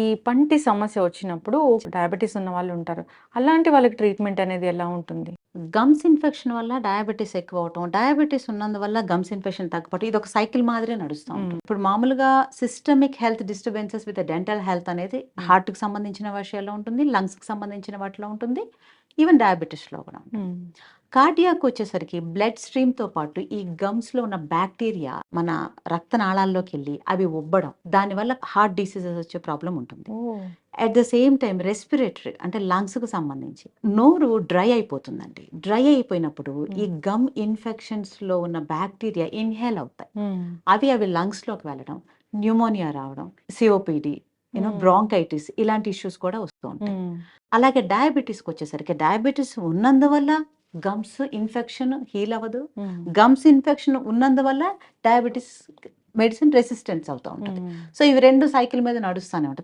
ఈ పంటి సమస్య వచ్చినప్పుడు డయాబెటీస్ ఉన్న వాళ్ళు ఉంటారు. అలాంటి వాళ్ళకి ట్రీట్మెంట్ అనేది ఎలా ఉంటుంది? గమ్స్ ఇన్ఫెక్షన్ వల్ల డయాబెటీస్ ఎక్కువ అవటం డయాబెటీస్ ఉన్నందువల్ల గమ్స్ ఇన్ఫెక్షన్ తగ్గపోవటం ఇది ఒక సైకిల్ మాదిరే నడుస్తూ ఇప్పుడు మామూలుగా systemic health disturbances with dental health అనేది హార్ట్కి సంబంధించిన విషయాల్లో ఉంటుంది లంగ్స్కి సంబంధించిన వాటిలో ఉంటుంది. ఈవెన్ డయాబెటీస్లో కూడా. కార్డియాక్ వచ్చేసరికి బ్లడ్ స్ట్రీమ్తో పాటు ఈ గమ్స్లో ఉన్న బ్యాక్టీరియా మన రక్తనాళాల్లోకి వెళ్ళి అవి ఉబ్బడం దానివల్ల హార్ట్ డిసీజెస్ వచ్చే ప్రాబ్లం ఉంటుంది. At the same time respiratory అంటే లంగ్స్కు సంబంధించి నోరు డ్రై అయిపోతుందండి. డ్రై అయిపోయినప్పుడు ఈ గమ్ ఇన్ఫెక్షన్స్లో ఉన్న బ్యాక్టీరియా ఇన్హేల్ అవుతాయి. అవి అవి లంగ్స్లోకి వెళ్ళడం న్యూమోనియా రావడం సిఓపిడి యూనో. బ్రాంకైటిస్ ఇలాంటి ఇష్యూస్ కూడా వస్తూ ఉంటాయి. అలాగే డయాబెటీస్కి వచ్చేసరికి డయాబెటీస్ ఉన్నందువల్ల గమ్స్ ఇన్ఫెక్షన్ హీల్ అవ్వదు. గమ్స్ ఇన్ఫెక్షన్ ఉన్నందువల్ల డయాబెటీస్ మెడిసిన్ రెసిస్టెన్స్ అవుతూ ఉంటుంది. సో ఇవి రెండు సైకిల్ మీద నడుస్తూనే ఉంటుంది.